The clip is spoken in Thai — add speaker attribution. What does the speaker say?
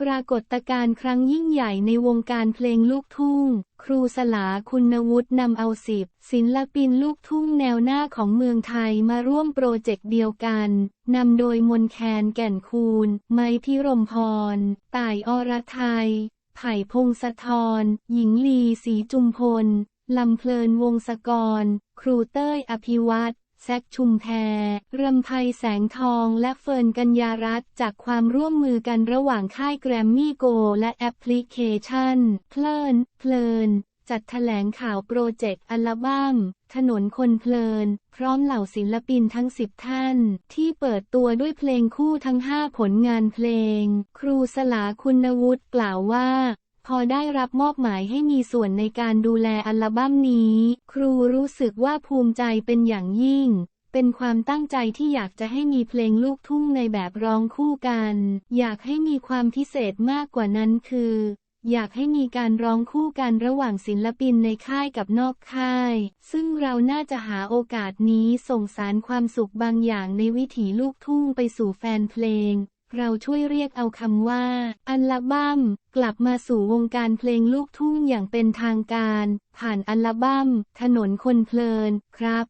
Speaker 1: ปรากฏการณ์ครั้งยิ่งใหญ่ในวงการเพลงลูกทุ่ง ครูสลาคุณวุฒินำเอาสิบศิลปินลูกทุ่งแนวหน้าของเมืองไทยมาร่วมโปรเจกต์เดียวกัน นำโดยมนแคนแก่นคูณ ไมพิรมพร ต่ายอรไทย ไผ่พงศธร หญิงลีศรีจุมพล ลำเพลินวงศกร ครูเต้ยอภิวัต แซกชุมแพรำไพแสงทองและเฟิร์นกัญญารัตจากความร่วมมือกันระหว่างค่ายแกรมมี่โกและแอปพลิเคชัน เพลิน เพลิน จัดแถลงข่าวโปรเจกต์อัลบั้มถนนคนเพลิน พร้อมเหล่าศิลปินทั้งสิบท่าน ที่เปิดตัวด้วยเพลงคู่ทั้งห้าผลงานเพลง ครูสลาคุณวุฒิกล่าวว่า พอได้รับมอบหมายให้มีส่วนในการดูแลอัลบั้มนี้ ครูรู้สึกว่าภูมิใจเป็นอย่างยิ่ง เป็นความตั้งใจที่อยากจะให้มีเพลงลูกทุ่งในแบบร้องคู่กัน อยากให้มีความพิเศษมากกว่านั้นคือ อยากให้มีการร้องคู่กันระหว่างศิลปินในค่ายกับนอกค่าย ซึ่งเราน่าจะหาโอกาสนี้ส่งสารความสุขบางอย่างในวิถีลูกทุ่งไปสู่แฟนเพลง เราช่วยเรียกเอาคำว่า อัลบั้ม กลับมาสู่วงการเพลงลูกทุ่งอย่างเป็นทางการ ผ่านอัลบั้ม ถนนคนเพลิน ครับ